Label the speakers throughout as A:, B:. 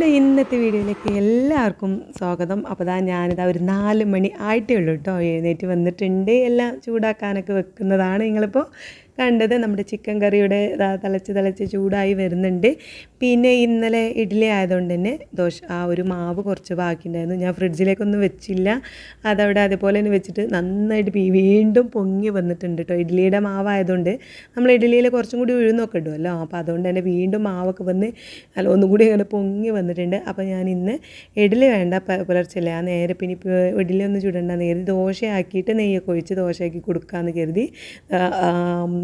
A: നമ്മുടെ ഇന്നത്തെ വീഡിയോയിലേക്ക് എല്ലാവർക്കും സ്വാഗതം. അപ്പോൾ ഇതാ ഞാനിതാ ഒരു നാല് മണി ആയിട്ടേ ഉള്ളൂ കേട്ടോ എഴുന്നേറ്റ് വന്നിട്ടുണ്ട്. എല്ലാം ചൂടാക്കാനൊക്കെ വെക്കുന്നതാണ് നിങ്ങളിപ്പോൾ കണ്ടത് നമ്മുടെ ചിക്കൻ കറിയുടെ തിളച്ച് തിളച്ച് ചൂടായി വരുന്നുണ്ട്. പിന്നെ ഇന്നലെ ഇഡ്ഡലി ആയതുകൊണ്ട് തന്നെ ദോശ ആ ഒരു മാവ് കുറച്ച് ബാക്കിയുണ്ടായിരുന്നു. ഞാൻ ഫ്രിഡ്ജിലേക്കൊന്നും വെച്ചില്ല. അതവിടെ അതുപോലെ തന്നെ വെച്ചിട്ട് നന്നായിട്ട് വീണ്ടും പൊങ്ങി വന്നിട്ടുണ്ട് കേട്ടോ ഇഡ്ഡലിയുടെ മാവായതുകൊണ്ട് നമ്മൾ ഇഡ്ഡലിയിൽ കുറച്ചും കൂടി ഉഴുന്നൊക്കെ ഇടുമല്ലോ അപ്പോൾ അതുകൊണ്ട് തന്നെ വീണ്ടും മാവൊക്കെ വന്ന് അല്ല ഒന്നും കൂടി അങ്ങനെ പൊങ്ങി വന്നിട്ടുണ്ട്. അപ്പോൾ ഞാൻ ഇന്ന് ഇഡ്ഡലി വേണ്ട പ- ആ നേരെ പിന്നെ ഇപ്പോൾ ഇഡ്ഡലി ഒന്നും ചുടണ്ടെന്ന് കരുതി ദോശയാക്കിയിട്ട് നെയ്യൊക്കെ ഒഴിച്ച് ദോശയാക്കി കൊടുക്കാമെന്ന് കരുതി.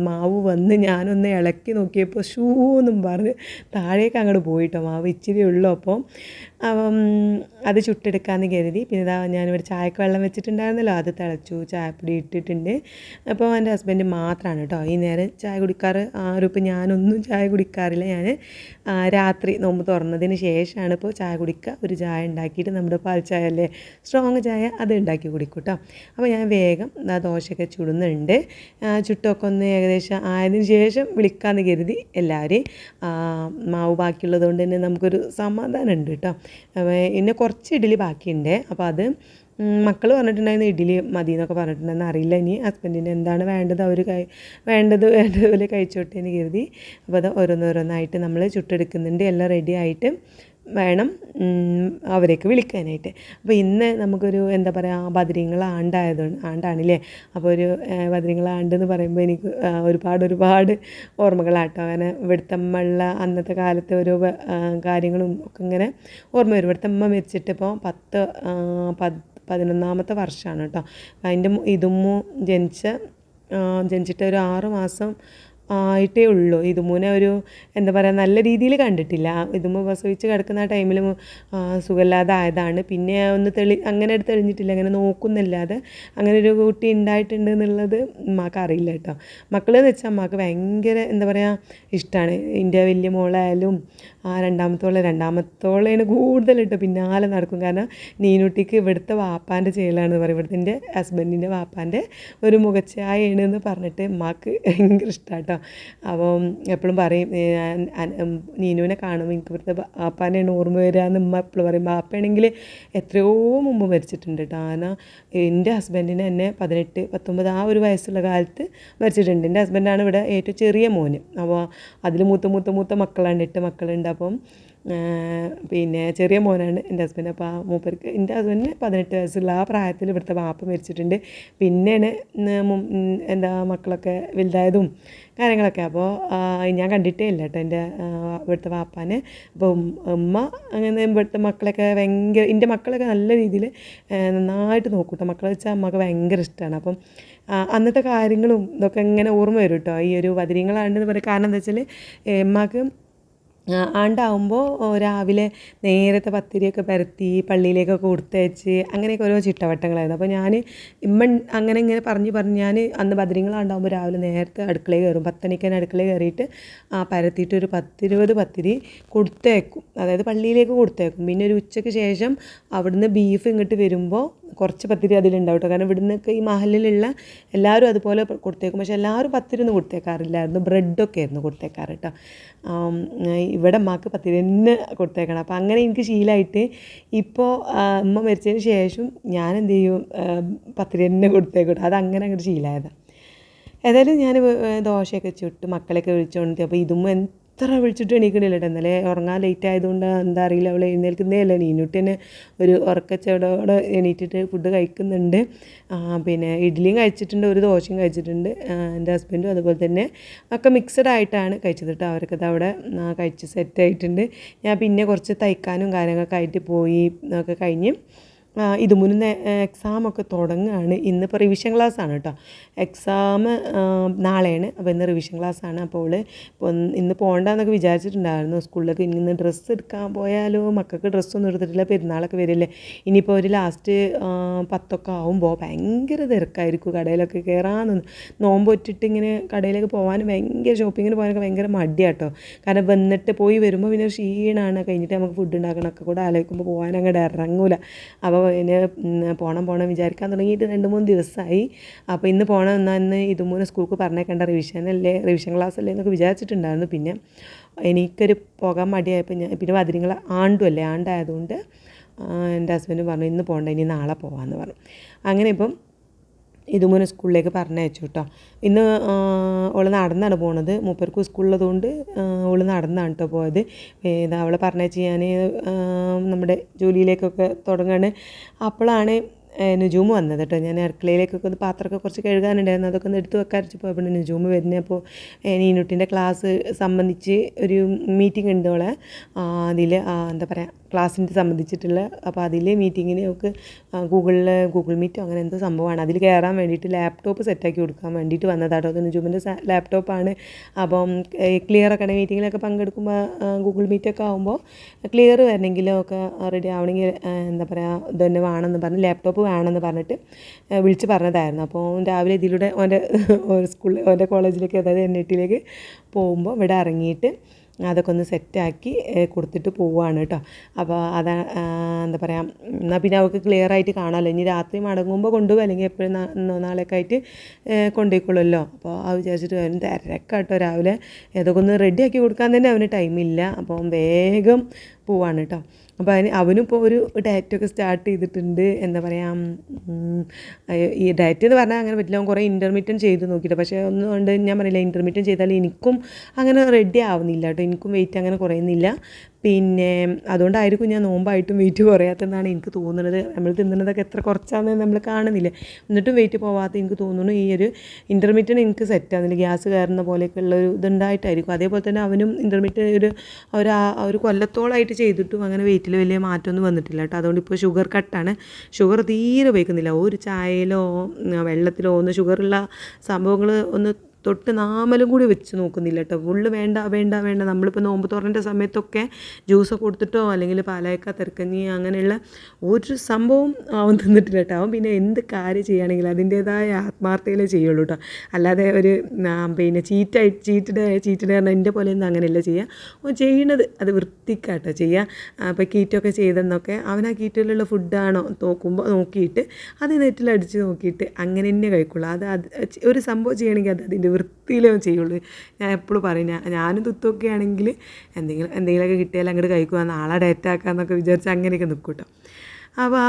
A: മാവ് വന്ന് ഞാനൊന്ന് ഇളക്കി നോക്കിയപ്പോൾ ഷൂ എന്നും പറഞ്ഞ് താഴേക്ക് അങ്ങോട്ട് പോയിട്ടോ മാവ് ഇച്ചിരി ഉള്ളൂ അപ്പം അത് ചുട്ടെടുക്കാമെന്ന് കരുതി. പിന്നെ ഇതാ ഞാനിവിടെ ചായക്ക് വെള്ളം വെച്ചിട്ടുണ്ടായിരുന്നല്ലോ അത് തിളച്ചു ചായപ്പൊടി ഇട്ടിട്ടുണ്ട്. അപ്പോൾ എന്റെ ഹസ്ബൻഡ് മാത്രമാണ് കേട്ടോ. ഈ നേരം ചായ കുടിക്കാറ് ആരും ഇപ്പം ഞാനൊന്നും ചായ കുടിക്കാറില്ല. ഞാൻ രാത്രി നോമ്പ് തുറന്നതിന് ശേഷമാണ് ഇപ്പോൾ ചായ കുടിക്കുക. ഒരു ചായ ഉണ്ടാക്കിയിട്ട് നമ്മുടെ പാൽ ചായ അല്ലേ സ്ട്രോങ് ചായ അത് ഉണ്ടാക്കി കുടിക്കും കേട്ടോ. അപ്പോൾ ഞാൻ വേഗം ആ ദോശയൊക്കെ ചുടുന്നുണ്ട്. ചുട്ടൊക്കെ ഒന്ന് ഏകദേശം ആയതിനു ശേഷം വിളിക്കാമെന്ന് കരുതി എല്ലാവരെയും മാവ് ബാക്കിയുള്ളത് കൊണ്ട് തന്നെ നമുക്കൊരു സമാധാനം ഉണ്ട് കേട്ടോ. പിന്നെ കുറച്ച് ഇഡ്ഡലി ബാക്കിയുണ്ട്. അപ്പോൾ അത് മക്കൾ പറഞ്ഞിട്ടുണ്ടായിരുന്നു ഇഡ്ഡലി മതി എന്നൊക്കെ പറഞ്ഞിട്ടുണ്ടായിരുന്നു. അറിയില്ല ഇനി ഹസ്ബൻഡിന് എന്താണ് വേണ്ടത് അവർ കൈ വേണ്ടത് വേണ്ടതുപോലെ കഴിച്ചോട്ടെ എന്ന് കരുതി. അപ്പോൾ അത് ഓരോന്നോരോന്നായിട്ട് നമ്മൾ ചുട്ടെടുക്കുന്നുണ്ട്. എല്ലാം റെഡി ആയിട്ട് വേണം അവരേക്ക് വിളിക്കാനായിട്ട്. അപ്പോൾ ഇന്ന് നമുക്കൊരു എന്താ പറയുക ബദരിങ്ങൾ ആണ്ടായത് ആണ്ടാണില്ലേ? അപ്പോൾ ഒരു ബദരിങ്ങൾ ആണ്ടെന്ന് പറയുമ്പോൾ എനിക്ക് ഒരുപാട് ഒരുപാട് ഓർമ്മകളാട്ടോ. അങ്ങനെ ഇവിടുത്തെ അമ്മയുള്ള അന്നത്തെ കാലത്തെ ഓരോ കാര്യങ്ങളും ഒക്കെ ഇങ്ങനെ ഓർമ്മ വരും. ഇവിടുത്തമ്മ മരിച്ചിട്ടിപ്പോൾ പത്ത് പതിനൊന്നാമത്തെ വർഷമാണ് കേട്ടോ. അതിന്റെ ഇതുമ്മ ജനിച്ച ജനിച്ചിട്ട് ഒരു ആറ് മാസം ആയിട്ടേ ഉള്ളൂ. ഇതുമൂനെ ഒരു എന്താ പറയുക നല്ല രീതിയിൽ കണ്ടിട്ടില്ല. ഇതുമ്മ പ്രസവിച്ച് കിടക്കുന്ന ആ ടൈമിൽ സുഖമില്ലാതെ ആയതാണ് പിന്നെ ഒന്ന് തെളി അങ്ങനെ എടുത്ത് തെളിഞ്ഞിട്ടില്ല അങ്ങനെ നോക്കുന്നില്ലാതെ അങ്ങനെ ഒരു കുട്ടി ഉണ്ടായിട്ടുണ്ട് എന്നുള്ളത് ഉമ്മാക്ക് അറിയില്ല കേട്ടോ. മക്കൾ എന്ന് വെച്ചാൽ അമ്മയ്ക്ക് ഭയങ്കര എന്താ പറയുക ഇഷ്ടമാണ് എന്റെ വലിയ മോളായാലും ആ രണ്ടാമത്തോളെ കൂടുതൽ കേട്ടോ പിന്നാലെ നടക്കും. കാരണം നീനുട്ടിക്ക് ഇവിടുത്തെ വാപ്പാന്റെ ചെയ്യലാണെന്ന് പറയും. ഇവിടുത്തെ എന്റെ ഹസ്ബൻഡിന്റെ വാപ്പാന്റെ ഒരു മുഖച്ചായാണ് എന്ന് പറഞ്ഞിട്ട് ഉമ്മാക്ക് ഭയങ്കര ഇഷ്ടമാണ് കേട്ടോ. അപ്പം എപ്പോഴും പറയും നീനുവിനെ കാണുമ്പോൾ എനിക്ക് ഇവിടുത്തെ വാപ്പാനെയാണ് ഓർമ്മ വരിക എന്ന് ഉമ്മ എപ്പോഴും പറയും. ബാപ്പയാണെങ്കിൽ എത്രയോ മുമ്പ് മരിച്ചിട്ടുണ്ട് കേട്ടോ കാരണം എന്റെ ഹസ്ബൻഡിന് എന്നെ പതിനെട്ട് പത്തൊമ്പത് ആ ഒരു വയസ്സുള്ള കാലത്ത് മരിച്ചിട്ടുണ്ട്. എന്റെ ഹസ്ബൻഡാണ് ഇവിടെ ഏറ്റവും ചെറിയ മോന്. അപ്പോൾ അതിൽ മൂത്ത മൂത്ത മൂത്ത മക്കളാണ് എട്ട് മക്കളുണ്ട്. അപ്പം പിന്നെ ചെറിയ മോനാണ് എന്റെ ഹസ്ബൻഡ്. അപ്പോൾ ആ മൂപ്പർക്ക് എന്റെ ഹസ്ബൻഡിന് പതിനെട്ട് വയസ്സുള്ള ആ പ്രായത്തിൽ ഇവിടുത്തെ വാപ്പ മരിച്ചിട്ടുണ്ട്. പിന്നെയാണ് എന്താ മക്കളൊക്കെ വലുതായതും കാര്യങ്ങളൊക്കെ. അപ്പോൾ ഞാൻ കണ്ടിട്ടേ ഇല്ല കേട്ടോ എന്റെ ഇവിടുത്തെ വാപ്പാനെ. അപ്പോൾ ഉമ്മ അങ്ങനെ ഇവിടുത്തെ മക്കളൊക്കെ ഭയങ്കര എന്റെ മക്കളൊക്കെ നല്ല രീതിയിൽ നന്നായിട്ട് നോക്കും കേട്ടോ മക്കളെ വെച്ചാൽ അമ്മയ്ക്ക് ഭയങ്കര ഇഷ്ടമാണ് അപ്പം അന്നത്തെ കാര്യങ്ങളും ഇതൊക്കെ ഇങ്ങനെ ഓർമ്മ വരും കേട്ടോ ഈ ഒരു വതിരിങ്ങളാണ്ടെന്ന് പറയും കാരണം എന്താ വെച്ചാൽ ഉമ്മക്ക് ആ, ആണ്ടാവുമ്പോൾ രാവിലെ നേരത്തെ പത്തിരിയൊക്കെ പരത്തി പള്ളിയിലേക്കൊക്കെ കൊടുത്തയച്ച് അങ്ങനെയൊക്കെ ഓരോ ചിട്ടവട്ടങ്ങളായിരുന്നു. അപ്പോൾ ഞാൻ ഇമ്മ അങ്ങനെ ഇങ്ങനെ പറഞ്ഞ് പറഞ്ഞ് ഞാൻ അന്ന് ബദ്രിങ്ങളാണ്ടാവുമ്പോൾ രാവിലെ നേരത്തെ അടുക്കളയിൽ കയറും. പത്തണിക്ക് തന്നെ അടുക്കളയിൽ കയറിയിട്ട് ആ പരത്തിയിട്ട് ഒരു പത്തിരുപത് പത്തിരി കൊടുത്തയക്കും അതായത് പള്ളിയിലേക്ക് കൊടുത്തയക്കും പിന്നെ ഒരു ഉച്ചയ്ക്ക് ശേഷം അവിടുന്ന് ബീഫ് ഇങ്ങോട്ട് വരുമ്പോൾ കുറച്ച് പത്തിരി അതിലുണ്ടാവും കേട്ടോ കാരണം ഇവിടുന്നൊക്കെ ഈ മഹലിലുള്ള എല്ലാവരും അതുപോലെ കൊടുത്തേക്കും. പക്ഷെ എല്ലാവരും പത്തിരി ഒന്നും കൊടുത്തേക്കാറില്ലായിരുന്നു. ബ്രെഡൊക്കെ ആയിരുന്നു കൊടുത്തേക്കാറ് കേട്ടോ ഇവിടെ അമ്മയ്ക്ക് പത്തിരി തന്നെ കൊടുത്തേക്കണം. അപ്പോൾ അങ്ങനെ എനിക്ക് ശീലമായിട്ട് ഇപ്പോൾ അമ്മ മരിച്ചതിന് ശേഷം ഞാൻ എന്ത് ചെയ്യും? പത്തിരി തന്നെ കൊടുത്തേക്കട്ടെ അത് അങ്ങനെ അങ്ങോട്ട് ശീലമായതാണ് ഏതായാലും ഞാൻ ദോശയൊക്കെ ചുട്ട് മക്കളെയൊക്കെ വിളിച്ചുകൊണ്ട് അപ്പോൾ ഇതും എത്ര വിളിച്ചിട്ട് എണീക്കണില്ല കേട്ടോ ഇന്നലെ ഉറങ്ങാൻ ലേറ്റ് ആയതുകൊണ്ട് എന്താ അറിയില്ല. അവൾ എഴുന്നേൽക്കുന്നേ അല്ല നീനുട്ടി തന്നെ ഒരു ഉറക്കച്ചോടോടെ എണീറ്റിട്ട് ഫുഡ് കഴിക്കുന്നുണ്ട്. പിന്നെ ഇഡ്ഡലിയും കഴിച്ചിട്ടുണ്ട് ഒരു ദോശയും കഴിച്ചിട്ടുണ്ട്. എന്റെ ഹസ്ബൻഡും അതുപോലെ തന്നെ ഒക്കെ മിക്സഡ് ആയിട്ടാണ് കഴിച്ചത് കേട്ടോ അവർക്കത് അവിടെ കഴിച്ച് സെറ്റ് ആയിട്ടുണ്ട്. ഞാൻ പിന്നെ കുറച്ച് തയ്ക്കാനും കാര്യങ്ങളൊക്കെ ആയിട്ട് പോയി ഒക്കെ കഴിഞ്ഞ് ഇത് മുന്നേ എക്സാമൊക്കെ തുടങ്ങുകയാണ് ഇന്നിപ്പോൾ റിവിഷൻ ക്ലാസ് ആണ് കേട്ടോ എക്സാം നാളെയാണ്. അപ്പോൾ ഇന്ന് റിവിഷൻ ക്ലാസ് ആണ്. അപ്പോൾ ഇപ്പോൾ ഇന്ന് പോകണ്ടെന്നൊക്കെ വിചാരിച്ചിട്ടുണ്ടായിരുന്നു. സ്കൂളിലേക്ക് ഇന്ന് ഡ്രസ്സ് എടുക്കാൻ പോയാലോ? മക്കൾക്ക് ഡ്രസ്സൊന്നും എടുത്തിട്ടില്ല. പെരുന്നാളൊക്കെ വരില്ലേ? ഇനിയിപ്പോൾ ഒരു ലാസ്റ്റ് പത്തൊക്കെ ആവുമ്പോൾ ഭയങ്കര തിരക്കായിരിക്കും കടയിലൊക്കെ നോമ്പ് ഒറ്റിട്ട് ഇങ്ങനെ കടയിലേക്ക് പോകാൻ ഭയങ്കര ഷോപ്പിങ്ങിന് പോകാനൊക്കെ ഭയങ്കര മടിയാട്ടോ കാരണം വന്നിട്ട് പോയി വരുമ്പോൾ പിന്നെ ക്ഷീണമാണ് കഴിഞ്ഞിട്ട് നമുക്ക് ഫുഡ് ഉണ്ടാക്കണമൊക്കെ കൂടെ ആലോചിക്കുമ്പോൾ പോകാൻ അങ്ങോട്ട് ഇറങ്ങൂല. അപ്പോൾ ഇനി പോകണം പോകണം വിചാരിക്കാൻ തുടങ്ങിയിട്ട് രണ്ട് മൂന്ന് ദിവസമായി. അപ്പോൾ ഇന്ന് പോകണം എന്നാൽ ഇന്ന് ഇതുമൂന്ന് സ്കൂൾക്ക് പറഞ്ഞേക്കേണ്ട റിവിഷൻ അല്ലേ റിവിഷൻ ക്ലാസ് അല്ലേ എന്നൊക്കെ വിചാരിച്ചിട്ടുണ്ടായിരുന്നു. പിന്നെ എനിക്കൊരു പോകാൻ മടിയായപ്പോൾ ഞാൻ പിന്നെ വതിരിങ്ങൾ ആണ്ടും അല്ലേ ആണ്ടായതുകൊണ്ട് എന്റെ ഹസ്ബൻഡ് പറഞ്ഞു ഇന്ന് പോകണ്ട ഇനി നാളെ പോകാമെന്ന് പറഞ്ഞു. അങ്ങനെ ഇപ്പം ഇതുമൂന്ന് സ്കൂളിലേക്ക് പറഞ്ഞയച്ചു കേട്ടോ. ഇന്ന് അവൾ നടന്നാണ് പോണത്. മൂപ്പർക്ക് സ്കൂളിലതുകൊണ്ട് ഓൾ നടന്നാണ് കേട്ടോ പോയത്. ഇതാ അവളെ പറഞ്ഞയച്ച് ഞാൻ നമ്മുടെ ജോലിയിലേക്കൊക്കെ തുടങ്ങാണ്. അപ്പോഴാണ് നുജൂമ് വന്നത് കേട്ടോ ഞാൻ അടുക്കളയിലേക്കൊക്കെ ഒന്ന് പാത്രമൊക്കെ കുറച്ച് കഴുകാനുണ്ടായിരുന്നു. അതൊക്കെ ഒന്ന് എടുത്ത് വെക്കാൻ പോയപ്പോൾ നുജൂമ് വരുന്നത് അപ്പോൾ നീനുട്ടിന്റെ ക്ലാസ് സംബന്ധിച്ച് ഒരു മീറ്റിംഗ് ഉണ്ട് അവളെ അതിൽ എന്താ പറയുക ക്ലാസ്സിന്റെ സംബന്ധിച്ചിട്ടുള്ള അപ്പോൾ അതിലെ മീറ്റിങ്ങിന് നമുക്ക് ഗൂഗിളിൽ ഗൂഗിൾ മീറ്റോ അങ്ങനെ എന്തോ സംഭവമാണ്. അതിൽ കയറാൻ വേണ്ടിയിട്ട് ലാപ്ടോപ്പ് സെറ്റാക്കി കൊടുക്കാൻ വേണ്ടിയിട്ട് വന്നതാട്ടോ. അത് നുജൂമിന്റെ ലാപ്ടോപ്പാണ്. അപ്പം ക്ലിയർ ഒക്കെ മീറ്റിങ്ങിലൊക്കെ പങ്കെടുക്കുമ്പോൾ ഗൂഗിൾ മീറ്റൊക്കെ ആകുമ്പോൾ ക്ലിയർ വരണമെങ്കിലും ഒക്കെ റെഡി ആവണമെങ്കിൽ എന്താ പറയുക ഇത് തന്നെ വേണമെന്ന് പറഞ്ഞ് ലാപ്ടോപ്പ് വേണമെന്ന് പറഞ്ഞിട്ട് വിളിച്ച് പറഞ്ഞതായിരുന്നു. അപ്പോൾ രാവിലെ ഇതിലൂടെ ഓന്റെ സ്കൂളിൽ ഓന്റെ കോളേജിലേക്ക് അതായത് എൻ ഐ ടിയിലേക്ക് പോകുമ്പോൾ ഇവിടെ ഇറങ്ങിയിട്ട് അതൊക്കെ ഒന്ന് സെറ്റാക്കി കൊടുത്തിട്ട് പോവുകയാണ് കേട്ടോ അപ്പോൾ അതാ എന്താ പറയുക എന്നാൽ പിന്നെ അവൾക്ക് ക്ലിയർ ആയിട്ട് കാണാമല്ലോ ഇനി രാത്രി മടങ്ങുമ്പോൾ കൊണ്ടുപോകും അല്ലെങ്കിൽ എപ്പോഴും നാളെയൊക്കെ ആയിട്ട് കൊണ്ടുപോയിക്കൊള്ളുമല്ലോ അപ്പോൾ ആ വിചാരിച്ചിട്ട് അവന് തിരക്കാട്ടോ രാവിലെ. ഏതൊക്കെ ഒന്ന് റെഡിയാക്കി കൊടുക്കാൻ തന്നെ അവന് ടൈമില്ല അപ്പം വേഗം പോവാണ് കേട്ടോ അപ്പോൾ അതിന് അവനും ഇപ്പോൾ ഒരു ഡയറ്റൊക്കെ സ്റ്റാർട്ട് ചെയ്തിട്ടുണ്ട്. എന്താ പറയുക ഈ ഡയറ്റ് എന്ന് പറഞ്ഞാൽ അങ്ങനെ പറ്റില്ല. അവൻ കുറേ ഇന്റർമീഡിയൻ ചെയ്ത് നോക്കിയിട്ട് പക്ഷേ ഒന്നും കൊണ്ട് ഞാൻ പറയില്ല ഇന്റർമീഡിയൻ ചെയ്താൽ എനിക്കും അങ്ങനെ റെഡി ആവുന്നില്ല കേട്ടോ. എനിക്കും വെയിറ്റ് അങ്ങനെ കുറയുന്നില്ല. പിന്നെ അതുകൊണ്ടായിരിക്കും ഞാൻ നോമ്പായിട്ടും വെയിറ്റ് കുറയാത്തതെന്നാണ് എനിക്ക് തോന്നുന്നത്. നമ്മൾ തിന്നുന്നതൊക്കെ എത്ര കുറച്ചാണെന്ന് നമ്മൾ കാണുന്നില്ല. എന്നിട്ടും വെയിറ്റ് പോവാത്ത എനിക്ക് തോന്നുന്നു. ഈ ഒരു ഇന്റർമീഡിയറ്റ് എനിക്ക് സെറ്റാകുന്നില്ല ഗ്യാസ് കയറുന്ന പോലെയൊക്കെ ഉള്ള ഒരു ഇതുണ്ടായിട്ടായിരിക്കും. അതേപോലെ തന്നെ അവനും ഇന്റർമീഡിയറ്റ് ഒരു ഒരു ഒരു കൊല്ലത്തോളമായിട്ട് ചെയ്തിട്ടും അങ്ങനെ വെയിറ്റിൽ വലിയ മാറ്റമൊന്നും വന്നിട്ടില്ല കേട്ടോ. അതുകൊണ്ട് ഇപ്പോൾ ഷുഗർ കട്ടാണ് ഷുഗർ തീരെ ഉപയോഗിക്കുന്നില്ല. ഒരു ചായയിലോ വെള്ളത്തിലോ ഒന്ന് ഷുഗറുള്ള സംഭവങ്ങൾ ഒന്ന് തൊട്ട് നാമലും കൂടി വെച്ച് നോക്കുന്നില്ല കേട്ടോ ഫുള്ള് വേണ്ട വേണ്ട വേണ്ട. നമ്മളിപ്പോൾ നോമ്പ് തുറന്റെ സമയത്തൊക്കെ ജ്യൂസ് കൊടുത്തിട്ടോ അല്ലെങ്കിൽ പാലയക്ക തിരക്കഞ്ഞി അങ്ങനെയുള്ള ഒരു സംഭവം അവൻ തിന്നിട്ടില്ല കേട്ടോ അവൻ പിന്നെ എന്ത് കാര്യം ചെയ്യുകയാണെങ്കിലും അതിന്റേതായ ആത്മാർത്ഥയിലേ ചെയ്യുള്ളൂ കേട്ടോ അല്ലാതെ ഒരു പിന്നെ ചീറ്റായി ചീറ്റഡ് ചീറ്റഡ് പറഞ്ഞാൽ എന്റെ പോലെയൊന്നും അങ്ങനെയല്ല ചെയ്യുക. അവൻ ചെയ്യണത് അത് വൃത്തിക്കാട്ടോ ചെയ്യുക. അപ്പോൾ കീറ്റൊക്കെ ചെയ്തെന്നൊക്കെ അവൻ ആ കീറ്റിലുള്ള ഫുഡാണോ നോക്കുമ്പോൾ നോക്കിയിട്ട് അത് നെറ്റിലടിച്ച് നോക്കിയിട്ട് അങ്ങനെ തന്നെ കഴിക്കുള്ളൂ. അത് അത് ഒരു സംഭവം ചെയ്യണമെങ്കിൽ അത് അതിന്റെ വൃത്തിയിലേ ചെയ്യുള്ളൂ. ഞാൻ എപ്പോഴും പറയും ഞാൻ ഞാനും തുത്തൊക്കെ ആണെങ്കിൽ എന്തെങ്കിലും എന്തെങ്കിലുമൊക്കെ കിട്ടിയാൽ അങ്ങോട്ട് കഴിക്കുക നാളെ ഡേറ്റ് ആക്കാമെന്നൊക്കെ വിചാരിച്ച് അങ്ങനെയൊക്കെ നിൽക്കും കേട്ടോ അപ്പോൾ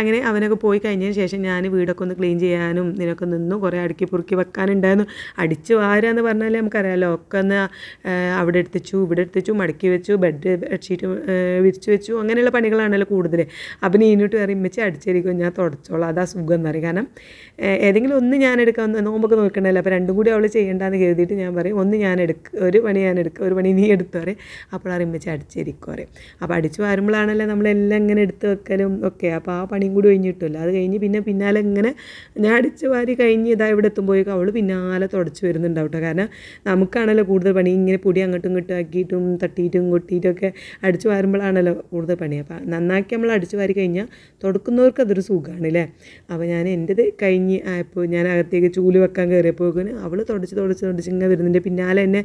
A: അങ്ങനെ അവനൊക്കെ പോയി കഴിഞ്ഞതിന് ശേഷം ഞാൻ വീടൊക്കെ ഒന്ന് ക്ലീൻ ചെയ്യാനും ഇതിനൊക്കെ നിന്നു. കുറേ അടുക്കി പുറുക്കി വെക്കാനുണ്ടായിരുന്നു. അടിച്ച് വാരാന്ന് പറഞ്ഞാൽ നമുക്കറിയാമല്ലോ ഒക്കെ ഒന്ന് അവിടെ എടുത്തിച്ചു ഇവിടെ എടുത്തിച്ചു മടക്കി വെച്ചു ബെഡ് ബെഡ്ഷീറ്റ് വിരിച്ചു വെച്ചു. അങ്ങനെയുള്ള പണികളാണല്ലോ കൂടുതൽ അപ്പം നീ ഇന്നിട്ട് കയറി ഇമ്മച്ച് അടിച്ചിരിക്കും ഞാൻ തുടച്ചോളാം. അതാ സുഖം എന്ന് പറയും. കാരണം ഏതെങ്കിലും ഒന്ന് ഞാൻ എടുക്കാം നോമ്പൊക്കെ നോക്കണ്ടല്ലോ. അപ്പോൾ രണ്ടും കൂടി അവൾ ചെയ്യേണ്ടെന്ന് കരുതിയിട്ട് ഞാൻ പറയും ഒന്ന് ഞാൻ എടുക്കുക ഒരു പണി ഞാൻ എടുക്കുക ഒരു പണി നീ എടുത്തു അപ്പോൾ അറിയിച്ച് അടിച്ചിരിക്കും പറയും. അപ്പോൾ അടിച്ച് വരുമ്പോഴാണല്ലോ നമ്മളെല്ലാം ഇങ്ങനെ എടുത്ത് വെക്കലും ഒക്കെ. അപ്പോൾ ആ പണിയും കൂടി കഴിഞ്ഞ് കിട്ടുമല്ലോ അത് കഴിഞ്ഞ് പിന്നെ പിന്നാലെ ഇങ്ങനെ ഞാൻ അടിച്ച് വാരി കഴിഞ്ഞ് ഇതാ ഇവിടെ എത്തുമ്പോഴേക്കും അവൾ പിന്നാലെ തുടച്ച് വരുന്നുണ്ടാവും കേട്ടോ കാരണം നമുക്കാണല്ലോ കൂടുതൽ പണി. ഇങ്ങനെ പൊടി അങ്ങോട്ടും ഇങ്ങോട്ടും ആക്കിയിട്ടും തട്ടിയിട്ടും കൊട്ടിയിട്ടും ഒക്കെ അടിച്ച് വാരുമ്പോഴാണല്ലോ കൂടുതൽ പണി. അപ്പോൾ നന്നാക്കി നമ്മൾ അടിച്ച് വാരി കഴിഞ്ഞാൽ തുടക്കുന്നവർക്ക് അതൊരു സുഖമാണ് അല്ലേ അപ്പോൾ ഞാൻ എന്റെത് കഴിഞ്ഞ് ആയപ്പോൾ ഞാൻ അകത്തേക്ക് ചൂൽ വെക്കാൻ കയറിയപ്പോൾ അവൾ തുടച്ച് തുടച്ച് തുടച്ച് ഇങ്ങനെ വരുന്നുണ്ട്. പിന്നാലെ എന്നെ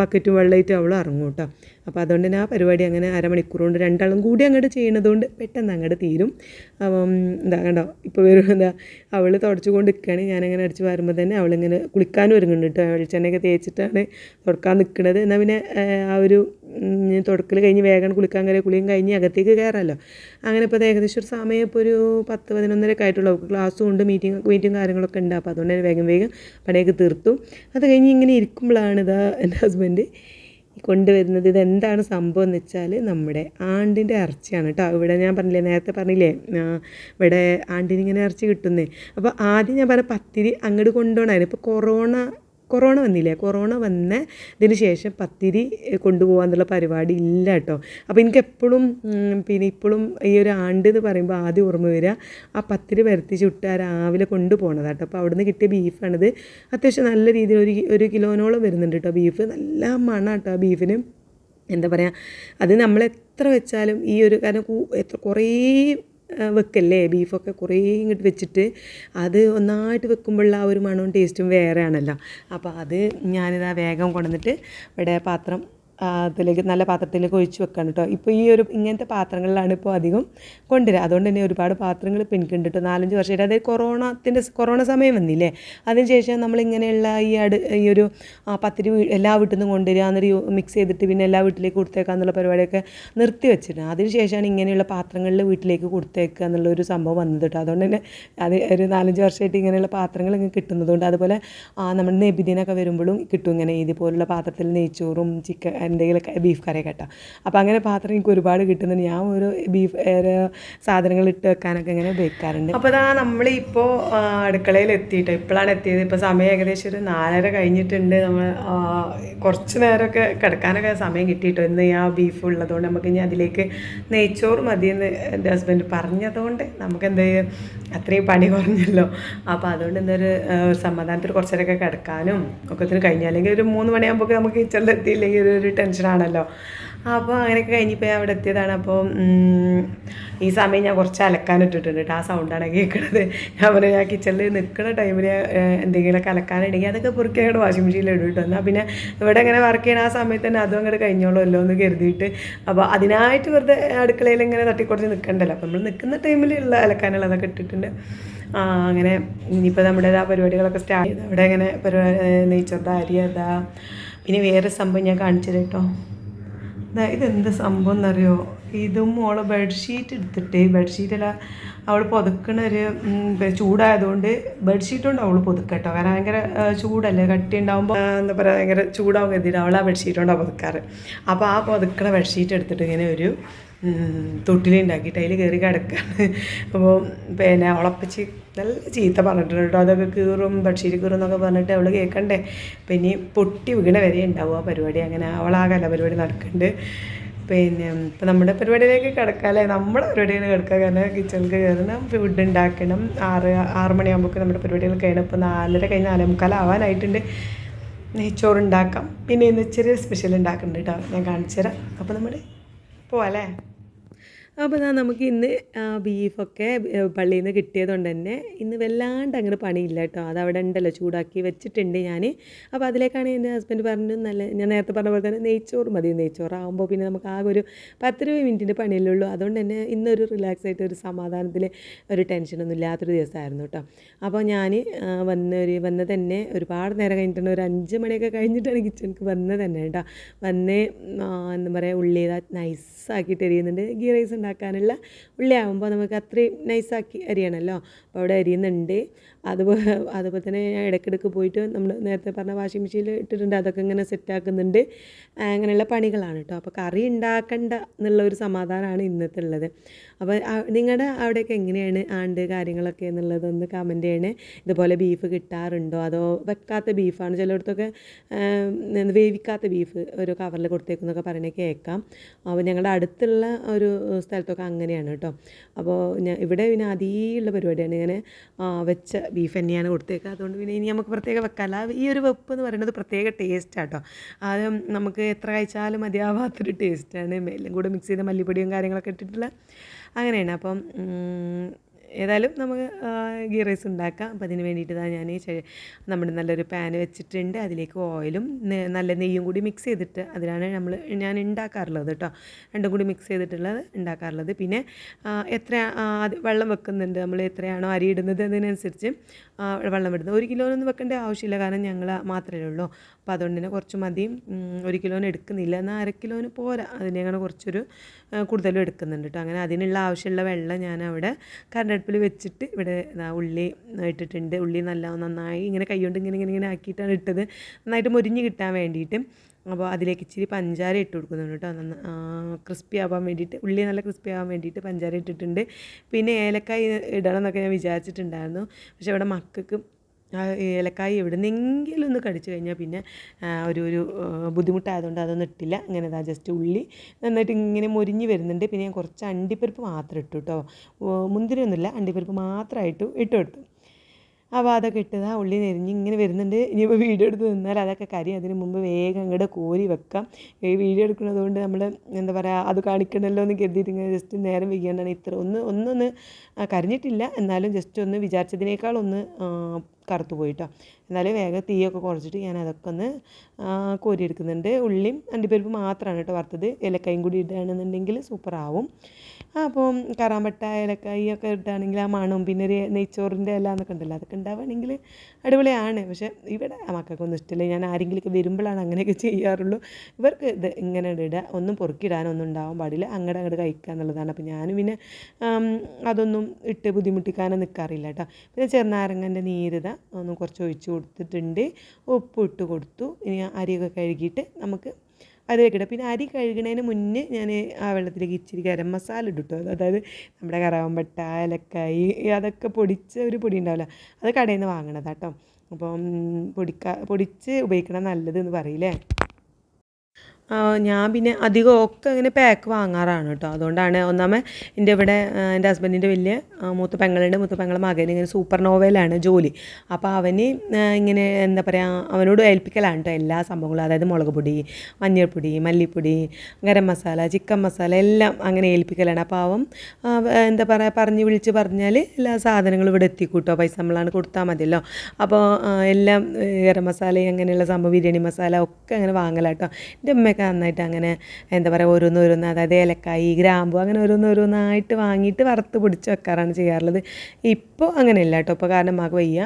A: ബക്കറ്റും വെള്ളമായിട്ട് അവൾ ഇറങ്ങും കേട്ടോ. അപ്പോൾ അതുകൊണ്ട് തന്നെ ആ പരിപാടി അങ്ങനെ അരമണിക്കൂർ കൊണ്ട് രണ്ടാളും കൂടി അങ്ങോട്ട് ചെയ്യണതുകൊണ്ട് പെട്ടെന്ന് അങ്ങോട്ട് തീരും. അപ്പം എന്താ കണ്ടോ? ഇപ്പോൾ വരും എന്താ അവൾ തുടച്ചുകൊണ്ട് നിൽക്കുകയാണ് ഞാനങ്ങനെ അടിച്ച് വരുമ്പോൾ തന്നെ അവളിങ്ങനെ കുളിക്കാനും ഒരുങ്ങുന്നുണ്ട് കേട്ടോ. വെളിച്ചെണ്ണയൊക്കെ തേച്ചിട്ടാണ് തുടക്കാൻ നിൽക്കുന്നത്. എന്നാൽ പിന്നെ ആ, ഒരു തുടക്കൽ കഴിഞ്ഞ് വേഗം കുളിക്കാൻ കയറിയ കുളിയും കഴിഞ്ഞ് അകത്തേക്ക് കയറാമല്ലോ. അങ്ങനെ ഇപ്പോൾ ഏകദേശം ഒരു സമയം ഇപ്പോൾ ഒരു പത്ത് പതിനൊന്നരക്കെ ആയിട്ടുള്ളൂ. അവൾക്ക് ക്ലാസ്സും ഉണ്ട് മീറ്റിംഗ് മീറ്റിംഗ് കാര്യങ്ങളൊക്കെ ഉണ്ട്. അപ്പോൾ അതുകൊണ്ട് തന്നെ വേഗം വേഗം പണിയൊക്കെ തീർത്തു. അത് കഴിഞ്ഞ് ഇങ്ങനെ ഇരിക്കുമ്പോഴാണ് ഇതാ എന്റെ ഹസ്ബൻഡ് കൊണ്ടുവരുന്നത്. ഇതെന്താണ് സംഭവം എന്ന് വെച്ചാൽ നമ്മുടെ ആണ്ടിന്റെ ഇറച്ചിയാണ് കേട്ടോ ഇവിടെ ഞാൻ പറഞ്ഞില്ലേ നേരത്തെ പറഞ്ഞില്ലേ ഇവിടെ ആണ്ടിനിങ്ങനെ ഇറച്ചി കിട്ടുന്നേ. അപ്പോൾ ആദ്യം ഞാൻ പറഞ്ഞ പത്തിരി അങ്ങോട്ട് കൊണ്ടുപോകണമായിരുന്നു ഇപ്പോൾ കൊറോണ കൊറോണ വന്നില്ലേ? കൊറോണ വന്നതിന് ശേഷം പത്തിരി കൊണ്ടുപോകാന്നുള്ള പരിപാടി ഇല്ല കേട്ടോ അപ്പോൾ എനിക്ക് എപ്പോഴും പിന്നെ ഇപ്പോഴും ഈ ഒരു ആണ്ട് എന്ന് പറയുമ്പോൾ ആദ്യം ഓർമ്മ വരിക ആ പത്തിരി പരത്തി ചുട്ട് ആ രാവിലെ കൊണ്ടുപോകണതാണ് കേട്ടോ അപ്പോൾ അവിടുന്ന് കിട്ടിയ ബീഫാണിത്. അത്യാവശ്യം നല്ല രീതിയിൽ ഒരു ഒരു കിലോനോളം വരുന്നുണ്ട് കേട്ടോ ബീഫ്. നല്ല മണം കേട്ടോ ബീഫിന്. എന്താ പറയുക അത് നമ്മൾ എത്ര വെച്ചാലും ഈ ഒരു കാരണം കുറേ വെക്കല്ലേ? ബീഫൊക്കെ കുറേ ഇങ്ങോട്ട് വെച്ചിട്ട് അത് ഒന്നായിട്ട് വെക്കുമ്പോഴുള്ള ആ ഒരു മണവും ടേസ്റ്റും വേറെയാണല്ലോ. അപ്പോൾ അത് ഞാനിതാ വേഗം കൊണ്ടുവന്നിട്ട് ഇവിടെ പാത്രം അതിലേക്ക് നല്ല പാത്രത്തിലേക്ക് ഒഴിച്ച് വെക്കണം കേട്ടോ. ഇപ്പോൾ ഈ ഒരു ഇങ്ങനത്തെ പാത്രങ്ങളിലാണ് ഇപ്പോൾ അധികം കൊണ്ടുവരിക. അതുകൊണ്ട് തന്നെ ഒരുപാട് പാത്രങ്ങൾ ഇപ്പോൾ എനിക്കുണ്ട് കേട്ടോ. നാലഞ്ച് വർഷമായിട്ട്. അതായത് കൊറോണത്തിന്റെ കൊറോണ സമയം വന്നില്ലേ? അതിനുശേഷം നമ്മളിങ്ങനെയുള്ള ഈ അട് ഈ ഒരു പത്തിരി എല്ലാ വീട്ടിൽ നിന്നും കൊണ്ടുവരിക എന്നൊരു മിക്സ് ചെയ്തിട്ട് പിന്നെ എല്ലാ വീട്ടിലേക്ക് കൊടുത്തേക്കുക എന്നുള്ള പരിപാടിയൊക്കെ നിർത്തി വെച്ചിട്ടുണ്ട്. അതിനുശേഷമാണ് ഇങ്ങനെയുള്ള പാത്രങ്ങളിൽ വീട്ടിലേക്ക് കൊടുത്തേക്കുക എന്നുള്ള ഒരു സംഭവം വന്നത് കേട്ടോ. അതുകൊണ്ട് തന്നെ അത് ഒരു നാലഞ്ച് വർഷമായിട്ട് ഇങ്ങനെയുള്ള പാത്രങ്ങൾ ഇങ്ങനെ കിട്ടുന്നതുകൊണ്ട് അതുപോലെ നമ്മുടെ നബിദിനൊക്കെ വരുമ്പോഴും കിട്ടും ഇങ്ങനെ. ഇതുപോലുള്ള പാത്രത്തിൽ നെയ്ച്ചോറും ചിക്കൻ എന്തെങ്കിലും ബീഫ് കറിയൊക്കെ കേട്ടോ അപ്പോൾ അങ്ങനെ പാത്രം എനിക്ക് ഒരുപാട് കിട്ടുന്നുണ്ട്. ഞാൻ ഒരു ബീഫ് സാധനങ്ങൾ ഇട്ട് വെക്കാനൊക്കെ ഇങ്ങനെ ഉപയോഗിക്കാറുണ്ട്. അപ്പോൾ അതാ നമ്മളിപ്പോൾ അടുക്കളയിൽ എത്തിയിട്ട്. ഇപ്പോഴാണ് എത്തിയത്. ഇപ്പോൾ സമയം ഏകദേശം ഒരു നാലര കഴിഞ്ഞിട്ടുണ്ട്. നമ്മൾ കുറച്ച് നേരമൊക്കെ കിടക്കാനൊക്കെ സമയം കിട്ടിയിട്ടോ. ഇന്ന് ആ ബീഫ് ഉള്ളതുകൊണ്ട് നമുക്ക് ഇനി അതിലേക്ക് നെയ്ച്ചോറ് മതിയെന്ന് എന്റെ ഹസ്ബൻഡ് പറഞ്ഞതുകൊണ്ട് നമുക്ക് എന്ത് അത്രയും പണി കുറഞ്ഞല്ലോ. അപ്പോൾ അതുകൊണ്ട് എന്തൊരു സമാധാനത്തിൽ കുറച്ചേരൊക്കെ കിടക്കാനും ഒക്കെ കഴിഞ്ഞു. അല്ലെങ്കിൽ ഒരു മൂന്ന് മണിയാകുമ്പോൾ നമുക്ക് കിച്ചണിൽ ഒരു ടെൻഷനാണല്ലോ. അപ്പോൾ അങ്ങനെയൊക്കെ കഴിഞ്ഞിപ്പോൾ ഞാൻ അവിടെ എത്തിയതാണ് അപ്പോൾ ഈ സമയം ഞാൻ കുറച്ച് അലക്കാൻ ഇട്ടിട്ടുണ്ട് കേട്ടോ. ആ സൗണ്ടാണ് കേൾക്കുന്നത് ഞാൻ പറഞ്ഞു ഞാൻ കിച്ചണിൽ നിൽക്കുന്ന ടൈമിൽ എന്തെങ്കിലുമൊക്കെ അലക്കാനുണ്ടെങ്കിൽ അതൊക്കെ പൊറുക്കി അങ്ങോട്ട് വാഷിംഗ് മെഷീനിൽ ഇടും എന്നാൽ പിന്നെ ഇവിടെ ഇങ്ങനെ വർക്ക് ചെയ്യണ ആ സമയത്ത് തന്നെ അതും അങ്ങോട്ട് കഴിഞ്ഞോളുമല്ലോ എന്ന് കരുതിയിട്ട് അപ്പോൾ അതിനായിട്ട് വെറുതെ അടുക്കളയിൽ ഇങ്ങനെ തട്ടിക്കുറച്ച് നിൽക്കണ്ടല്ലോ അപ്പോൾ നമ്മൾ നിൽക്കുന്ന ടൈമിലുള്ള അലക്കാനുള്ളതൊക്കെ ഇട്ടിട്ടുണ്ട്. അങ്ങനെ ഇനിയിപ്പോൾ നമ്മുടെ ആ പരിപാടികളൊക്കെ സ്റ്റാർട്ട് ചെയ്ത് അവിടെ ഇങ്ങനെ പരിപാടി നെയ്ച്ചോറിന്റെ അരി പിന്നെ വേറെ സംഭവം ഞാൻ കാണിച്ചു കേട്ടോ. ഇതെന്ത് സംഭവം എന്നറിയോ? ഇതും മോൾ ബെഡ്ഷീറ്റ് എടുത്തിട്ട് ബെഡ്ഷീറ്റല്ല അവൾ പുതക്കണ ഒരു ചൂടായതുകൊണ്ട് ബെഡ്ഷീറ്റ് കൊണ്ട് അവൾ പുതുക്കട്ടോ കാരണം ഭയങ്കര ചൂടല്ലേ കട്ടി ഉണ്ടാകുമ്പോൾ എന്താ പറയുക ഭയങ്കര ചൂടാവും കരുതിയിട്ട് അവൾ ആ ബെഡ്ഷീറ്റ് കൊണ്ടാണ് പുതുക്കാറ്. അപ്പോൾ ആ പുതുക്കണ ബെഡ്ഷീറ്റ് എടുത്തിട്ട് ഇങ്ങനെ ഒരു തൊട്ടിലുണ്ടാക്കിയിട്ട് അതിൽ കയറി കിടക്കാണ്. അപ്പോൾ പിന്നെ ഉളപ്പിച്ച് നല്ല ചീത്ത പറഞ്ഞിട്ടുണ്ട് കേട്ടോ. അതൊക്കെ കീറും ബഡ്ഷീറ്റ് കീറും എന്നൊക്കെ പറഞ്ഞിട്ട് അവൾ കേൾക്കണ്ടേ ഇനി പൊട്ടി വീണ വരെ ഉണ്ടാവും ആ പരിപാടി. അങ്ങനെ അവളാ കലാപരിപാടി നടക്കുന്നുണ്ട് പിന്നെ ഇപ്പം നമ്മുടെ പരിപാടിയിലേക്ക് കിടക്കാല്ലേ? നമ്മുടെ പരിപാടിയിൽ കിടക്കുക. കാരണം കിച്ചണിൽ കയറണം ഫുഡ് ഉണ്ടാക്കണം. ആറ് ആറ് മണിയാകുമ്പോൾ നമ്മുടെ പരിപാടികൾ കഴിയണം. ഇപ്പോൾ നാലര കഴിഞ്ഞ് നാലേ മുക്കാലാവാനായിട്ടുണ്ട് നെയ്ച്ചോറ് ഉണ്ടാക്കാം പിന്നെ ഇന്ന് ചെറിയ സ്പെഷ്യൽ ഉണ്ടാക്കുന്നുണ്ട് കേട്ടോ. ഞാൻ കാണിച്ചു തരാം അപ്പോൾ നമ്മൾ പോവാല്ലേ? അപ്പോൾ ഇതാ നമുക്ക് ഇന്ന് ബീഫൊക്കെ പള്ളിയിൽ നിന്ന് കിട്ടിയതുകൊണ്ട് തന്നെ ഇന്ന് വല്ലാണ്ട് അങ്ങനെ പണിയില്ല കേട്ടോ. അത് അവിടെ ഉണ്ടല്ലോ ചൂടാക്കി വെച്ചിട്ടുണ്ട് ഞാൻ അപ്പോൾ അതിലേക്കാണ് എന്റെ ഹസ്ബൻഡ് പറഞ്ഞു നല്ല ഞാൻ നേരത്തെ പറഞ്ഞ പോലെ തന്നെ നെയ്ച്ചോറ് മതി നെയ്ച്ചോറാകുമ്പോൾ പിന്നെ നമുക്ക് ആകെ ഒരു പത്ത് രൂപ മിനിറ്റിന്റെ പണിയല്ലേ ഉള്ളൂ. അതുകൊണ്ട് തന്നെ ഇന്നൊരു റിലാക്സ് ആയിട്ട് ഒരു സമാധാനത്തിൽ ഒരു ടെൻഷനൊന്നും ഇല്ലാത്തൊരു ദിവസമായിരുന്നു കേട്ടോ. അപ്പോൾ ഞാൻ വന്ന ഒരു വന്ന തന്നെ ഒരുപാട് നേരം കഴിഞ്ഞിട്ടുണ്ട്. ഒരു അഞ്ച് മണിയൊക്കെ കഴിഞ്ഞിട്ടാണ് കിച്ചണിക്ക് വന്നത് തന്നെ കേട്ടോ. വന്ന് എന്താ പറയുക ഉള്ളി നൈസാക്കിയിട്ട് എരിയുന്നുണ്ട് ഗീ റൈസ് ഉണ്ടാക്കാനുള്ള ഉള്ളിയാകുമ്പോൾ നമുക്ക് അത്രയും നൈസാക്കി അരിയണമല്ലോ. അപ്പോൾ അവിടെ അരിയുന്നുണ്ട്. അതുപോലെ അതുപോലെ തന്നെ ഞാൻ ഇടയ്ക്കിടയ്ക്ക് പോയിട്ട് നമ്മൾ നേരത്തെ പറഞ്ഞ വാഷിംഗ് മെഷീനിൽ ഇട്ടിട്ടുണ്ട്. അതൊക്കെ ഇങ്ങനെ സെറ്റാക്കുന്നുണ്ട് അങ്ങനെയുള്ള പണികളാണ് കേട്ടോ അപ്പോൾ കറി ഉണ്ടാക്കണ്ട എന്നുള്ള ഒരു സമാധാനമാണ് ഇന്നത്തെ ഉള്ളത് അപ്പോൾ നിങ്ങളുടെ അവിടെയൊക്കെ എങ്ങനെയാണ് ആണ്ട് കാര്യങ്ങളൊക്കെ എന്നുള്ളതൊന്ന് കമന്റ് ചെയ്യണേ. ഇതുപോലെ ബീഫ് കിട്ടാറുണ്ടോ? അതോ വെക്കാത്ത ബീഫാണ് ചിലയിടത്തൊക്കെ വേവിക്കാത്ത ബീഫ് ഒരു കവറിൽ കൊടുത്തേക്കുന്നൊക്കെ പറയണേ കേൾക്കാം. അപ്പോൾ ഞങ്ങളുടെ അടുത്തുള്ള ഒരു സ്ഥലത്തൊക്കെ അങ്ങനെയാണ് കേട്ടോ. അപ്പോൾ ഞാൻ ഇവിടെ പിന്നെ അതീയുള്ള പരിപാടിയാണ്. ഇങ്ങനെ വെച്ച ബീഫ് തന്നെയാണ് കൊടുത്തേക്കുക അതുകൊണ്ട് പിന്നെ ഇനി നമുക്ക് പ്രത്യേകം വെക്കാല്ല. ഈ ഒരു വെപ്പ് എന്ന് പറയുന്നത് പ്രത്യേക ടേസ്റ്റാണ് കേട്ടോ. അത് നമുക്ക് എത്ര കഴിച്ചാലും മതിയാവാത്തൊരു ടേസ്റ്റാണ് എല്ലാം കൂടെ മിക്സ് ചെയ്ത മല്ലിപ്പൊടിയും കാര്യങ്ങളൊക്കെ ഇട്ടിട്ടുള്ള അങ്ങനെയാണ്. അപ്പം ഏതായാലും നമുക്ക് ഗീ റൈസ് ഉണ്ടാക്കാം. അപ്പം അതിന് വേണ്ടിയിട്ട് ഇതാ ഞാൻ നമ്മുടെ നല്ലൊരു പാൻ വെച്ചിട്ടുണ്ട്. അതിലേക്ക് ഓയിലും നല്ല നെയ്യും കൂടി മിക്സ് ചെയ്തിട്ട് അതിലാണ് നമ്മൾ ഞാൻ ഉണ്ടാക്കാറുള്ളത് കേട്ടോ രണ്ടും കൂടി മിക്സ് ചെയ്തിട്ടുള്ളത് ഉണ്ടാക്കാറുള്ളത്. പിന്നെ എത്ര വെള്ളം വെക്കുന്നുണ്ട് നമ്മൾ എത്രയാണോ അരി ഇടുന്നത് അതിനനുസരിച്ച് വെള്ളം ഇടുന്നത്. ഒരു കിലോനൊന്നും വെക്കേണ്ട ആവശ്യമില്ല. കാരണം ഞങ്ങൾ മാത്രമേ ഉള്ളൂ. അപ്പോൾ അതുകൊണ്ട് തന്നെ കുറച്ച് മതി. ഒരു കിലോന് എടുക്കുന്നില്ല. എന്നാൽ അര കിലോന് പോരാ. അതിനെങ്ങനെ കുറച്ചൊരു കൂടുതലും എടുക്കുന്നുണ്ട് കേട്ടോ അങ്ങനെ അതിനുള്ള ആവശ്യമുള്ള വെള്ളം ഞാൻ അവിടെ കറണ്ട് അടുപ്പിൽ വെച്ചിട്ട് ഇവിടെ ഉള്ളി ഇട്ടിട്ടുണ്ട്. ഉള്ളി നല്ല നന്നായി ഇങ്ങനെ കൈകൊണ്ട് ഇങ്ങനെ ഇങ്ങനെ ഇങ്ങനെ ആക്കിയിട്ടാണ് ഇട്ടത്. നന്നായിട്ട് മുരിഞ്ഞ് കിട്ടാൻ വേണ്ടിയിട്ട്. അപ്പോൾ അതിലേക്ക് ഇച്ചിരി പഞ്ചാര ഇട്ട് കൊടുക്കുന്നുണ്ട് കേട്ടോ നന്ന ക്രിസ്പി ആവാൻ വേണ്ടിയിട്ട്. ഉള്ളി നല്ല ക്രിസ്പി ആവാൻ വേണ്ടിയിട്ട് പഞ്ചാര ഇട്ടിട്ടുണ്ട്. പിന്നെ ഏലക്കായ ഇടണം എന്നൊക്കെ ഞാൻ വിചാരിച്ചിട്ടുണ്ടായിരുന്നു. പക്ഷേ ഇവിടെ മക്കൾക്ക് ആ ഏലക്കായ എവിടുന്നെങ്കിലും ഒന്ന് കടിച്ചു കഴിഞ്ഞാൽ പിന്നെ ഒരു ഒരു ബുദ്ധിമുട്ടായതുകൊണ്ട് അതൊന്നും ഇട്ടില്ല. ഇങ്ങനെ ഇതാ ജസ്റ്റ് ഉള്ളി നന്നായിട്ട് ഇങ്ങനെ മൊരിഞ്ഞ് വരുന്നുണ്ട്. പിന്നെ ഞാൻ കുറച്ച് അണ്ടിപ്പരിപ്പ് മാത്രം ഇട്ടു കേട്ടോ മുന്തിരി ഒന്നുമില്ല അണ്ടിപ്പരിപ്പ് മാത്രമായിട്ട് ഇട്ട് കൊടുത്തു. അപ്പോൾ അതൊക്കെ ഇട്ടതാ ഉള്ളി നെരിഞ്ഞ് ഇങ്ങനെ വരുന്നുണ്ട്. ഇനിയിപ്പോൾ വീഡിയോ എടുത്ത് നിന്നാൽ അതൊക്കെ കരി. അതിന് മുമ്പ് വേഗം അങ്ങോട്ട് കോരി വെക്കാം. ഈ വീഡിയോ എടുക്കുന്നത് കൊണ്ട് നമ്മൾ എന്താ പറയുക അത് കാണിക്കണമല്ലോ എന്ന് കരുതിയിട്ട് ഇങ്ങനെ ജസ്റ്റ് നേരം വൈകിയാണ്ടാണ് ഇത്ര ഒന്ന് ഒന്നൊന്ന് കരഞ്ഞിട്ടില്ല. എന്നാലും ജസ്റ്റ് ഒന്ന് ആ, കറുത്ത് പോയിട്ടോ. എന്നാലും വേഗം തീയൊക്കെ കുറച്ചിട്ട് ഞാൻ അതൊക്കെ ഒന്ന് കോരിയെടുക്കുന്നുണ്ട്. ഉള്ളിയും അണ്ടിപ്പരിപ്പ് മാത്രമാണ് കേട്ടോ വറുത്തത്. ഏലക്കായും കൂടി ഇടുകയാണെന്നുണ്ടെങ്കിൽ സൂപ്പറാവും. അപ്പം കറാമ്പട്ട ഏലക്കായി ഒക്കെ ഇട്ടാണെങ്കിൽ ആ മണവും പിന്നെ ഒരു നെയ്ച്ചോറിന്റെ എല്ലാം എന്നൊക്കെ ഉണ്ടല്ലോ അതൊക്കെ ഉണ്ടാവുകയാണെങ്കിൽ അടിപൊളിയാണ്. പക്ഷേ ഇവിടെ മക്കൾക്കൊന്നും ഇഷ്ടമില്ല. ഞാൻ ആരെങ്കിലുമൊക്കെ വരുമ്പോഴാണ് അങ്ങനെയൊക്കെ ചെയ്യാറുള്ളൂ. ഇവർക്ക് ഇത് ഇങ്ങനെ ഇടുക ഒന്നും പൊറുക്കിടാനൊന്നും ഉണ്ടാവാൻ പാടില്ല. അങ്ങോട്ട് അങ്ങോട്ട് കഴിക്കുക എന്നുള്ളതാണ്. അപ്പോൾ ഞാനും പിന്നെ അതൊന്നും ഇട്ട് ബുദ്ധിമുട്ടിക്കാനും നിൽക്കാറില്ല കേട്ടോ. പിന്നെ ചെറുനാരങ്ങന്റെ നീരിത ഒന്ന് കുറച്ച് ഒഴിച്ച് കൊടുത്തിട്ടുണ്ട്. ഉപ്പ് ഇട്ട് കൊടുത്തു. ഇനി അരിയൊക്കെ കഴുകിയിട്ട് നമുക്ക് അതിലേക്ക് ഇടുക പിന്നെ അരി കഴുകുന്നതിന് മുന്നേ ഞാൻ ആ വെള്ളത്തിലേക്ക് ഇച്ചിരി ഗരം മസാല ഇട്ടിട്ടു അതായത് നമ്മുടെ കറാമ്പട്ട ഏലക്കായി അതൊക്കെ പൊടിച്ച ഒരു പൊടി ഉണ്ടാവില്ല. അത് കടയിൽ നിന്ന് വാങ്ങണതാട്ടോ അപ്പം പൊടിക്ക പൊടിച്ച് ഉപയോഗിക്കണം നല്ലത് എന്ന് പറയില്ലേ? ഞാൻ പിന്നെ അധികം ഒക്കെ ഇങ്ങനെ പാക്ക് വാങ്ങാറാണ് കേട്ടോ അതുകൊണ്ടാണ് ഒന്നാമേ എന്റെ ഇവിടെ എന്റെ ഹസ്ബൻഡിന്റെ വലിയ മൂത്ത പെങ്ങളുണ്ട്. മൂത്ത പെങ്ങളെ മകൻ ഇങ്ങനെ സൂപ്പർ നോവലാണ് ജോലി. അപ്പോൾ അവന് ഇങ്ങനെ എന്താ പറയുക അവനോട് ഏൽപ്പിക്കലാണ് കേട്ടോ എല്ലാ സംഭവങ്ങളും. അതായത് മുളക് പൊടി മഞ്ഞൾപ്പൊടി മല്ലിപ്പൊടി ഗരം മസാല ചിക്കൻ മസാല എല്ലാം അങ്ങനെ ഏൽപ്പിക്കലാണ്. അപ്പോൾ അവൻ എന്താ പറയുക പറഞ്ഞ് വിളിച്ച് പറഞ്ഞാൽ എല്ലാ സാധനങ്ങളും ഇവിടെ എത്തിക്കൂട്ടോ പൈസ നമ്മളാണ് കൊടുത്താൽ മതിയല്ലോ. അപ്പോൾ എല്ലാം ഗരം മസാല അങ്ങനെയുള്ള സംഭവം ബിരിയാണി മസാല ഒക്കെ അങ്ങനെ വാങ്ങലാട്ടോ എന്റെ അമ്മ ഒക്കെ നന്നായിട്ട് അങ്ങനെ എന്താ പറയുക ഓരോന്നോരോന്ന് ഓരോന്ന് അതായത് ഏലക്കായി ഗ്രാമ്പു അങ്ങനെ ഓരോന്നോരോന്നായിട്ട് വാങ്ങിയിട്ട് വറുത്ത് പിടിച്ച് വെക്കാറാണ് ചെയ്യാറുള്ളത്. ഇപ്പോൾ അങ്ങനെയല്ല കേട്ടോ. ഇപ്പോൾ കാരണം മാക്ക് വയ്യ.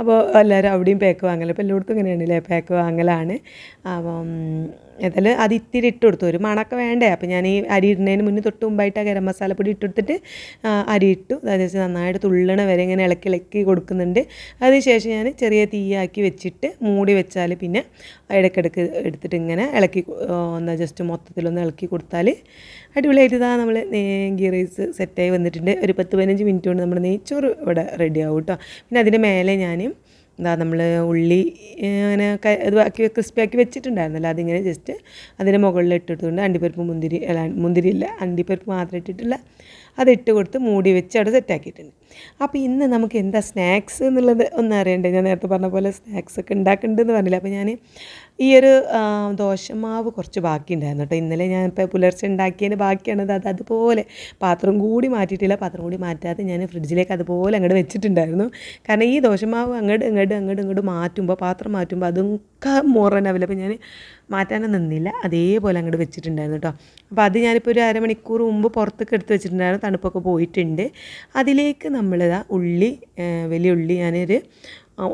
A: അപ്പോൾ എല്ലാവരും അവിടെയും പാക്ക് വാങ്ങല. ഇപ്പോൾ എല്ലായിടത്തും ഇങ്ങനെയാണല്ലേ പാക്ക് വാങ്ങലാണ്. അപ്പം ഏതായാലും അത് ഇത്തിരി ഇട്ട് കൊടുത്തു. ഒരു മണമൊക്കെ വേണ്ടേ? അപ്പോൾ ഞാൻ ഈ അരി ഇടുന്നതിന് മുന്നേ തൊട്ട് മുമ്പായിട്ട് ആ ഗരം മസാലപ്പൊടി ഇട്ടെടുത്തിട്ട് അരി ഇട്ടു. അതായത് നന്നായിട്ട് തുള്ളണ വരെ ഇങ്ങനെ ഇളക്കി ഇളക്കി കൊടുക്കുന്നുണ്ട്. അതിനുശേഷം ഞാൻ ചെറിയ തീയാക്കി വെച്ചിട്ട് മൂടി വെച്ചാൽ പിന്നെ ഇടയ്ക്കിടയ്ക്ക് എടുത്തിട്ട് ഇങ്ങനെ ഇളക്കി ഒന്ന് ജസ്റ്റ് മൊത്തത്തിലൊന്ന് ഇളക്കി കൊടുത്താൽ അടിപൊളിയായിട്ട് ഇതാ നമ്മൾ ഗീ റൈസ് സെറ്റായി വന്നിട്ടുണ്ട്. ഒരു പത്ത് പതിനഞ്ച് മിനിറ്റ് കൊണ്ട് നമ്മുടെ നെയ്ച്ചോറ് ഇവിടെ റെഡി ആവും കേട്ടോ. പിന്നെ അതിന്റെ മേലെ ഞാൻ എന്താ നമ്മൾ ഉള്ളി അങ്ങനെ ഇത് ആക്കി ക്രിസ്പി ആക്കി വെച്ചിട്ടുണ്ടായിരുന്നല്ലോ. അതിങ്ങനെ ജസ്റ്റ് അതിന്റെ മുകളിൽ ഇട്ടിട്ടുണ്ട്. അണ്ടിപ്പരിപ്പ് മുന്തിരി അല്ല മുന്തിരി ഇല്ല അണ്ടിപ്പരിപ്പ് മാത്രം ഇട്ടിട്ടില്ല അതിട്ട് കൊടുത്ത് മൂടി വെച്ച് അവിടെ സെറ്റാക്കിയിട്ടുണ്ട് അപ്പോൾ ഇന്ന് നമുക്ക് എന്താ സ്നാക്സ് എന്നുള്ളത് ഒന്ന് അറിയണ്ടേ? ഞാൻ നേരത്തെ പറഞ്ഞ പോലെ സ്നാക്സ് ഒക്കെ ഉണ്ടാക്കുന്നുണ്ടെന്ന് പറഞ്ഞില്ല? അപ്പോൾ ഞാൻ ഈ ഒരു ദോശമാവ് കുറച്ച് ബാക്കി ഉണ്ടായിരുന്നു കേട്ടോ. ഇന്നലെ ഞാൻ ഇപ്പോൾ പുലർച്ചെ ഉണ്ടാക്കിയതിന് ബാക്കിയാണത് അത്. അതുപോലെ പാത്രം കൂടി മാറ്റിയിട്ടില്ല. പാത്രം കൂടി മാറ്റാതെ ഞാൻ ഫ്രിഡ്ജിലേക്ക് അതുപോലെ അങ്ങോട്ട് വെച്ചിട്ടുണ്ടായിരുന്നു. കാരണം ഈ ദോശമാവ് അങ്ങോട്ട് അങ്ങോട്ട് അങ്ങോട്ട് ഇങ്ങോട്ട് മാറ്റുമ്പോൾ പാത്രം മാറ്റുമ്പോൾ അതൊക്കെ മോറനാവില്ല അപ്പോൾ ഞാൻ മാറ്റാനും നിന്നില്ല. അതേപോലെ അങ്ങോട്ട് വെച്ചിട്ടുണ്ടായിരുന്നു കേട്ടോ അപ്പോൾ അത് ഞാനിപ്പോൾ ഒരു അരമണിക്കൂർ മുമ്പ് പുറത്തൊക്കെ എടുത്ത് വെച്ചിട്ടുണ്ടായിരുന്നു. തണുപ്പൊക്കെ പോയിട്ടുണ്ട്. അതിലേക്ക് നമ്മളിതാ ഉള്ളി വലിയ ഉള്ളി ഞാനൊരു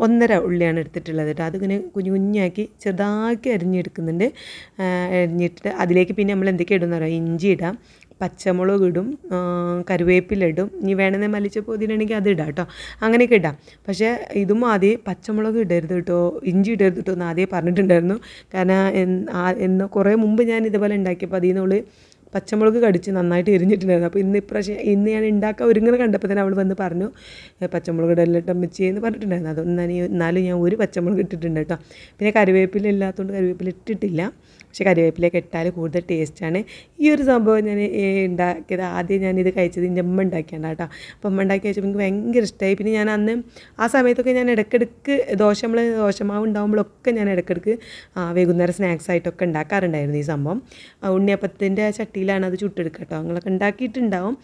A: ഒന്നര ഉള്ളിയാണ് എടുത്തിട്ടുള്ളത് കേട്ടോ അതിങ്ങനെ കുഞ്ഞു കുഞ്ഞാക്കി ചെറുതാക്കി അരിഞ്ഞെടുക്കുന്നുണ്ട്. അരിഞ്ഞിട്ട് അതിലേക്ക് പിന്നെ നമ്മൾ എന്തൊക്കെ ഇടുന്ന ഇഞ്ചി ഇടാം. പച്ചമുളക് ഇടും കരുവേപ്പില ഇടും. ഇനി വേണമെങ്കിൽ മല്ലിച്ച പുതിനാണെങ്കിൽ അത് ഇടാം കേട്ടോ. അങ്ങനെയൊക്കെ ഇടാം. പക്ഷേ ഇതും ആദ്യം പച്ചമുളക് ഇടരുത് കേട്ടോ. ഇഞ്ചി ഇടരുത് കേട്ടോ എന്ന് ആദ്യം പറഞ്ഞിട്ടുണ്ടായിരുന്നു. കാരണം എന്ന് കുറേ മുമ്പ് ഞാൻ ഇതുപോലെ ഉണ്ടാക്കിയപ്പോൾ അതിൽ നിന്നുള്ളിൽ പച്ചമുളക് കടിച്ച് നന്നായിട്ട് എരിഞ്ഞിട്ടുണ്ടായിരുന്നു. അപ്പോൾ ഇന്ന് ഇപ്രാവശ്യം ഇന്ന് ഞാൻ ഉണ്ടാക്കാൻ ഒരുങ്ങനെ കണ്ടപ്പോൾ തന്നെ അവൾ വന്ന് പറഞ്ഞു പച്ചമുളക് ഇടലിട്ട് അമ്മച്ചി എന്ന് പറഞ്ഞിട്ടുണ്ടായിരുന്നു. അതൊന്നും എന്നാലും ഞാൻ ഒരു പച്ചമുളക് ഇട്ടിട്ടുണ്ട് കേട്ടോ. പിന്നെ കറിവേപ്പില ഇല്ലാത്തതുകൊണ്ട് കറിവേപ്പില ഇട്ടിട്ടില്ല. പക്ഷേ കറിവേപ്പിലേക്ക് ഇട്ടാൽ കൂടുതൽ ടേസ്റ്റാണ്. ഈ ഒരു സംഭവം ഞാൻ ഉണ്ടാക്കിയത് ആദ്യം ഞാനിത് കഴിച്ചത് എന്റെ അമ്മ ഉണ്ടാക്കിയാണ് കേട്ടോ. അപ്പം അമ്മ ഉണ്ടാക്കി വെച്ചപ്പോൾ എനിക്ക് ഭയങ്കര ഇഷ്ടമായി പിന്നെ ഞാൻ അന്ന് ആ സമയത്തൊക്കെ ഞാൻ ഇടയ്ക്കിടയ്ക്ക് ദോശ നമ്മൾ ദോശമാവ് ഉണ്ടാകുമ്പോഴൊക്കെ ഞാൻ ഇടയ്ക്കിടയ്ക്ക് വൈകുന്നേരം സ്നാക്സ് ആയിട്ടൊക്കെ ഉണ്ടാക്കാറുണ്ടായിരുന്നു ഈ സംഭവം. ഉണ്ണിയപ്പത്തിന്റെ ചട്ടിയിലാണ് അത് ചുട്ടെടുക്കുക കേട്ടോ. നിങ്ങളൊക്കെ ഉണ്ടാക്കിയിട്ടുണ്ടാവും.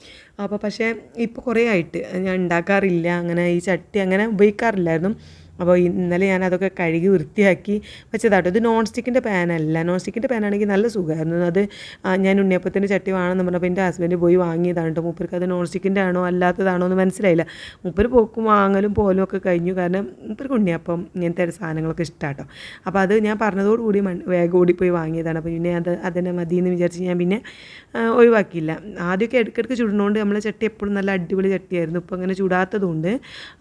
A: അപ്പോൾ പക്ഷേ ഇപ്പോൾ കുറേ ആയിട്ട് ഞാൻ ഉണ്ടാക്കാറില്ല. അങ്ങനെ ഈ ചട്ടി അങ്ങനെ ഉപയോഗിക്കാറില്ലായിരുന്നു. അപ്പോൾ ഇന്നലെ ഞാൻ അതൊക്കെ കഴുകി വൃത്തിയാക്കി വെച്ചതാട്ടോ. ഇത് നോൺ സ്റ്റിക്കിന്റെ പാനല്ല നോൺ സ്റ്റിക്കിന്റെ പാനാണെങ്കിൽ നല്ല സുഖമായിരുന്നു. അത് ഞാൻ ഉണ്ണിയപ്പത്തിന്റെ ചട്ടി വേണമെന്ന് പറഞ്ഞപ്പോൾ എന്റെ ഹസ്ബൻഡ് പോയി വാങ്ങിയതാണ് കേട്ടോ. മൂപ്പർക്ക് അത് നോൺ സ്റ്റിക്കിന്റെ ആണോ അല്ലാത്തതാണോ എന്ന് മനസ്സിലായില്ല. മൂപ്പർ പോക്കും വാങ്ങലും പോലും ഒക്കെ കഴിഞ്ഞു. കാരണം മൂപ്പർക്ക് ഉണ്ണിയപ്പം ഇങ്ങനത്തെ സാധനങ്ങളൊക്കെ ഇഷ്ടമാട്ടോ അപ്പോൾ അത് ഞാൻ പറഞ്ഞതോടുകൂടി വേഗം ഓടിപ്പോയി വാങ്ങിയതാണ്. അപ്പോൾ പിന്നെ അത് അതിനെ മതി എന്ന് വിചാരിച്ച് ഞാൻ പിന്നെ ഒഴിവാക്കിയില്ല. ആദ്യമൊക്കെ ഇടയ്ക്കിടയ്ക്ക് ചുടുന്നതുകൊണ്ട് നമ്മളെ ചട്ടി എപ്പോഴും നല്ല അടിപൊളി ചട്ടിയായിരുന്നു. ഇപ്പോൾ അങ്ങനെ ചൂടാത്തതുകൊണ്ട്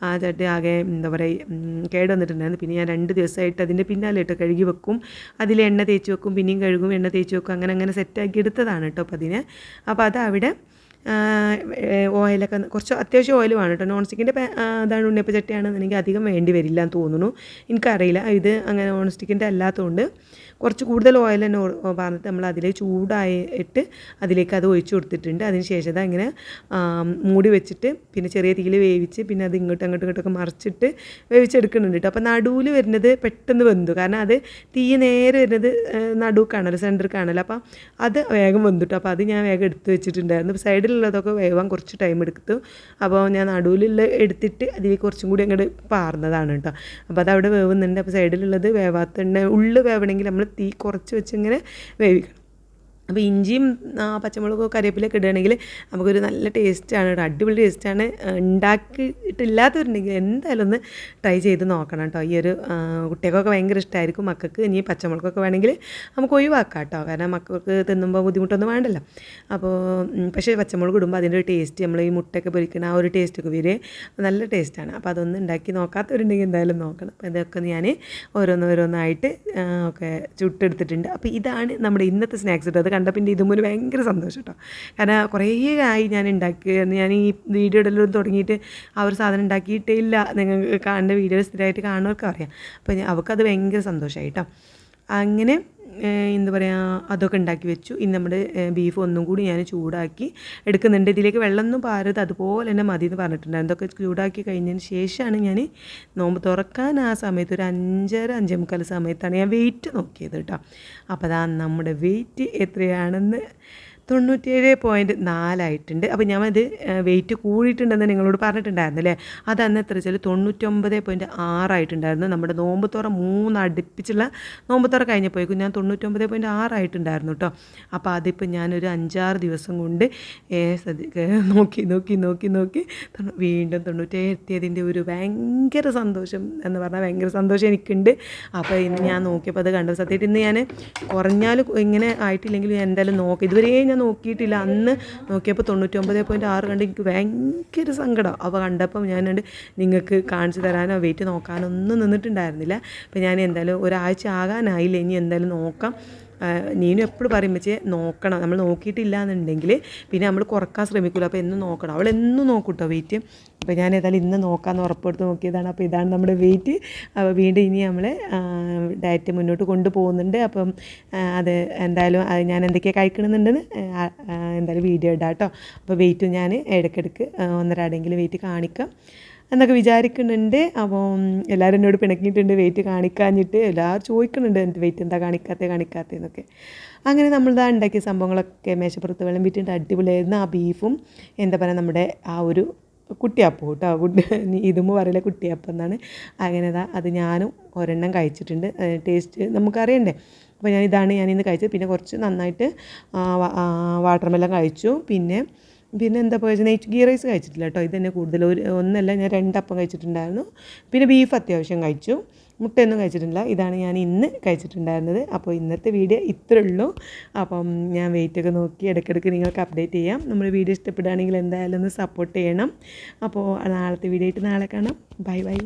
A: ആ ചട്ടി ആകെ എന്താ പറയുക കേട് വന്നിട്ടുണ്ടായിരുന്നു പിന്നെ ഞാൻ രണ്ട് ദിവസമായിട്ട് അതിന്റെ പിന്നാലെ കഴുകി വെക്കും. അതിൽ എണ്ണ തേച്ച് വെക്കും പിന്നെയും കഴുകും എണ്ണ തേച്ച് വെക്കും അങ്ങനെ അങ്ങനെ സെറ്റാക്കി എടുത്തതാണ് കേട്ടോ അപ്പോൾ അതിന് അപ്പോൾ അത് അവിടെ ഓയിലൊക്കെ കുറച്ച് അത്യാവശ്യം ഓയിൽ വേണം കേട്ടോ. നോൺ സ്റ്റിക്കിന്റെ അതാണ് ഉണ്ണിയപ്പ എനിക്ക് അധികം വേണ്ടി വരില്ല എന്ന് തോന്നുന്നു. എനിക്കറിയില്ല. ഇത് അങ്ങനെ നോൺ സ്റ്റിക്കിന്റെ അല്ലാത്തതുകൊണ്ട് കുറച്ച് കൂടുതൽ ഓയിൽ തന്നെ പറഞ്ഞിട്ട് നമ്മൾ അതിലേക്ക് ചൂടായിട്ട് അതിലേക്ക് അത് ഒഴിച്ചു കൊടുത്തിട്ടുണ്ട്. അതിന് ശേഷം അത് അങ്ങനെ മൂടി വെച്ചിട്ട് പിന്നെ ചെറിയ തീയിൽ വേവിച്ച് പിന്നെ അത് ഇങ്ങോട്ടും അങ്ങോട്ടും ഇങ്ങോട്ടൊക്കെ മറിച്ചിട്ട് വേവിച്ചെടുക്കുന്നുണ്ട് കേട്ടോ. അപ്പോൾ നടുവിൽ വരുന്നത് പെട്ടെന്ന് വെന്തു. കാരണം അത് തീ നേരെ വരുന്നത് നടുക്കാണല്ലോ സെന്റർ കാണല്ലോ അപ്പോൾ അത് വേഗം വെന്തുട്ടോ അപ്പോൾ അത് ഞാൻ വേഗം എടുത്ത് വെച്ചിട്ടുണ്ടായിരുന്നു. സൈഡിൽ സൈഡിലുള്ളതൊക്കെ വേവാൻ കുറച്ച് ടൈം എടുത്തു. അപ്പോൾ ഞാൻ നടുവിലുള്ള എടുത്തിട്ട് അതിലേക്ക് കുറച്ചും കൂടി അങ്ങോട്ട് പാർന്നതാണ് കേട്ടോ. അപ്പോൾ അത് അവിടെ വേവുന്നുണ്ട്. അപ്പോൾ സൈഡിലുള്ളത് വേവാത്തുണ്ട് ഉള്ളു വേവണമെങ്കിൽ നമ്മൾ തീ കുറച്ച് വെച്ചിങ്ങനെ വേവിക്കണം. അപ്പോൾ ഇഞ്ചിയും പച്ചമുളകും കറിവേപ്പിലൊക്കെ ഇടുകയാണെങ്കിൽ നമുക്കൊരു നല്ല ടേസ്റ്റാണ് കേട്ടോ. അടിപൊളി ടേസ്റ്റാണ്. ഉണ്ടാക്കിയിട്ടില്ലാത്തവരുണ്ടെങ്കിൽ എന്തായാലും ഒന്ന് ട്രൈ ചെയ്ത് നോക്കണം കേട്ടോ. ഈ ഒരു കുട്ടികൾക്കൊക്കെ ഭയങ്കര ഇഷ്ടമായിരിക്കും. മക്കൾക്ക് ഇനി പച്ചമുളകൊക്കെ വേണമെങ്കിൽ നമുക്ക് ഒഴിവാക്കാം കേട്ടോ. കാരണം മക്കൾക്ക് തിന്നുമ്പോൾ ബുദ്ധിമുട്ടൊന്നും വേണ്ടല്ലോ. അപ്പോൾ പക്ഷേ പച്ചമുളക് ഇടുമ്പോൾ അതിന്റെ ഒരു ടേസ്റ്റ് നമ്മൾ ഈ മുട്ടയൊക്കെ പൊരിക്കണ ആ ഒരു ടേസ്റ്റൊക്കെ വരെ നല്ല ടേസ്റ്റാണ്. അപ്പോൾ അതൊന്ന് ഉണ്ടാക്കി നോക്കാത്തവരുണ്ടെങ്കിൽ എന്തായാലും നോക്കണം. അപ്പോൾ ഇതൊക്കെ ഞാൻ ഓരോന്നോരോന്നായിട്ട് ഒക്കെ ചുട്ടെടുത്തിട്ടുണ്ട്. അപ്പോൾ ഇതാണ് നമ്മുടെ ഇന്നത്തെ സ്നാക്സ് കേട്ടോ. അത് കണ്ടപ്പോൾ എന്റെ ഇതുമൂലം ഭയങ്കര സന്തോഷം കേട്ടോ കാരണം കുറേ ആയി ഞാൻ ഉണ്ടാക്കി ഞാൻ ഈ വീഡിയോ ഇടലും തുടങ്ങിയിട്ട് അവർ സാധനം ഉണ്ടാക്കിയിട്ടേ ഇല്ല. നിങ്ങൾക്ക് കാണുന്ന വീഡിയോ സ്ഥിരമായിട്ട് കാണുന്നവർക്ക് അറിയാം അപ്പോൾ അവർക്കത് ഭയങ്കര സന്തോഷമായി കേട്ടോ അങ്ങനെ എന്താ പറയുക അതൊക്കെ ഉണ്ടാക്കി വെച്ചു. ഇനി നമ്മുടെ ബീഫ് ഒന്നും കൂടി ഞാൻ ചൂടാക്കി എടുക്കുന്നുണ്ട്. ഇതിലേക്ക് വെള്ളമൊന്നും പാരത് അതുപോലെ തന്നെ മതി എന്ന് പറഞ്ഞിട്ടുണ്ടായിരുന്നു അതൊക്കെ ചൂടാക്കി കഴിഞ്ഞതിന് ശേഷമാണ് ഞാൻ നോമ്പ് തുറക്കാൻ ആ സമയത്ത് ഒരു അഞ്ചര അഞ്ചേ മുക്കാൽ സമയത്താണ് ഞാൻ വെയിറ്റ് നോക്കിയത് കേട്ടോ. അപ്പോൾ അതാ നമ്മുടെ വെയിറ്റ് എത്രയാണെന്ന് തൊണ്ണൂറ്റിയേഴ് പോയിന്റ് നാലായിട്ടുണ്ട് അപ്പോൾ ഞാൻ അത് വെയിറ്റ് കൂടിയിട്ടുണ്ടെന്ന് നിങ്ങളോട് പറഞ്ഞിട്ടുണ്ടായിരുന്നു അല്ലേ അത് അന്ന് എത്ര വെച്ചാൽ തൊണ്ണൂറ്റൊമ്പത് പോയിന്റ് ആറായിട്ടുണ്ടായിരുന്നു നമ്മുടെ നോമ്പ് തുറ മൂന്ന് അടുപ്പിച്ചുള്ള നോമ്പ് തുറ കഴിഞ്ഞപ്പോഴേക്കും ഞാൻ തൊണ്ണൂറ്റൊമ്പത് പോയിന്റ് ആറായിട്ടുണ്ടായിരുന്നു കേട്ടോ അപ്പോൾ അതിപ്പോൾ ഞാനൊരു അഞ്ചാറ് ദിവസം കൊണ്ട് നോക്കി നോക്കി നോക്കി നോക്കി വീണ്ടും തൊണ്ണൂറ്റേഴ് എത്തിയതിന്റെ ഒരു ഭയങ്കര സന്തോഷം എന്ന് പറഞ്ഞാൽ ഭയങ്കര സന്തോഷം എനിക്കുണ്ട്. അപ്പോൾ ഇന്ന് ഞാൻ നോക്കിയപ്പോൾ അത് കണ്ടു സത്യമായിട്ട് ഇന്ന് ഞാൻ കുറഞ്ഞാൽ ഇങ്ങനെ ആയിട്ടില്ലെങ്കിലും എന്തായാലും നോക്കി. ഇതുവരെയും നോക്കിയിട്ടില്ല. അന്ന് നോക്കിയപ്പോൾ തൊണ്ണൂറ്റൊമ്പത് പോയിന്റ് ആറ് കണ്ട് എനിക്ക് ഭയങ്കര സങ്കടം. അവ കണ്ടപ്പം ഞാൻ നിങ്ങൾക്ക് കാണിച്ചു തരാനോ വെയിറ്റ് നോക്കാനോ ഒന്നും നിന്നിട്ടുണ്ടായിരുന്നില്ല. അപ്പോൾ ഞാൻ എന്തായാലും ഒരാഴ്ച ആകാനായില്ല ഇനി എന്തായാലും നോക്കാം. നീനും എപ്പോഴും പറയും വെച്ചേ നോക്കണം. നമ്മൾ നോക്കിയിട്ടില്ല എന്നുണ്ടെങ്കിൽ പിന്നെ നമ്മൾ കുറയ്ക്കാൻ ശ്രമിക്കില്ല അപ്പോൾ എന്നും നോക്കണം. അവൾ എന്നും നോക്കും കേട്ടോ വെയിറ്റ് അപ്പോൾ ഞാൻ ഏതായാലും ഇന്ന് നോക്കാമെന്ന് ഉറപ്പെടുത്ത് നോക്കിയതാണ്. അപ്പോൾ ഇതാണ് നമ്മുടെ വെയിറ്റ് അപ്പോൾ വീണ്ടും ഇനി നമ്മൾ ഡയറ്റ് മുന്നോട്ട് കൊണ്ടുപോകുന്നുണ്ട്. അപ്പം അത് എന്തായാലും അത് ഞാൻ എന്തൊക്കെയാണ് കഴിക്കണമെന്നുണ്ടെന്ന് എന്തായാലും വീഡിയോ ഇടാം കേട്ടോ അപ്പോൾ വെയിറ്റ് ഞാൻ ഇടയ്ക്കിടയ്ക്ക് ഒന്നരാടെങ്കിലും വെയിറ്റ് കാണിക്കാം. എന്നൊക്കെ വിചാരിക്കുന്നുണ്ട്. അപ്പോൾ എല്ലാവരും എന്നോട് പിണക്കിയിട്ടുണ്ട് വെയിറ്റ് കാണിക്കാഞ്ഞിട്ട്. എല്ലാവരും ചോദിക്കുന്നുണ്ട് എന്റെ വെയിറ്റ് എന്താ കാണിക്കാത്ത എന്നൊക്കെ. അങ്ങനെ നമ്മളിതാ ഉണ്ടാക്കിയ സംഭവങ്ങളൊക്കെ മേശപ്പുറത്ത് വെള്ളം വിറ്റിട്ട് അടിപൊളിയായിരുന്നു. ആ ബീഫും എന്താ പറയുക നമ്മുടെ ആ ഒരു കുട്ടിയപ്പം കേട്ടോ. കുട്ടി ഇതുമ്പോൾ പറയില്ല കുട്ടിയപ്പം എന്നാണ്. അങ്ങനെ അത് ഞാനും ഒരെണ്ണം കഴിച്ചിട്ടുണ്ട്. ടേസ്റ്റ് നമുക്കറിയണ്ടേ? അപ്പോൾ ഞാൻ ഇതാണ് ഞാനിന്ന് കഴിച്ചത്. പിന്നെ കുറച്ച് നന്നായിട്ട് വാട്ടർമെല്ലൻ കഴിച്ചു. പിന്നെ പിന്നെ എന്താ പോയത് നെയ്റ്റ് ഗീ റൈസ് കഴിച്ചിട്ടില്ല കേട്ടോ. ഇത് തന്നെ കൂടുതൽ. ഒരു ഒന്നല്ല ഞാൻ രണ്ടപ്പം കഴിച്ചിട്ടുണ്ടായിരുന്നു. പിന്നെ ബീഫ് അത്യാവശ്യം കഴിച്ചു. മുട്ടയൊന്നും കഴിച്ചിട്ടില്ല. ഇതാണ് ഞാൻ ഇന്ന് കഴിച്ചിട്ടുണ്ടായിരുന്നത്. അപ്പോൾ ഇന്നത്തെ വീഡിയോ ഇത്രേ ഉള്ളൂ. അപ്പം ഞാൻ വെയിറ്റൊക്കെ നോക്കി ഇടയ്ക്കിടയ്ക്ക് നിങ്ങൾക്ക് അപ്ഡേറ്റ് ചെയ്യാം. നമ്മൾ വീഡിയോ ഇഷ്ടപ്പെടുകയാണെങ്കിൽ എന്തായാലും ഒന്ന് സപ്പോർട്ട് ചെയ്യണം. അപ്പോൾ നാളത്തെ വീഡിയോ ആയിട്ട് നാളെ കാണാം. Bye bye.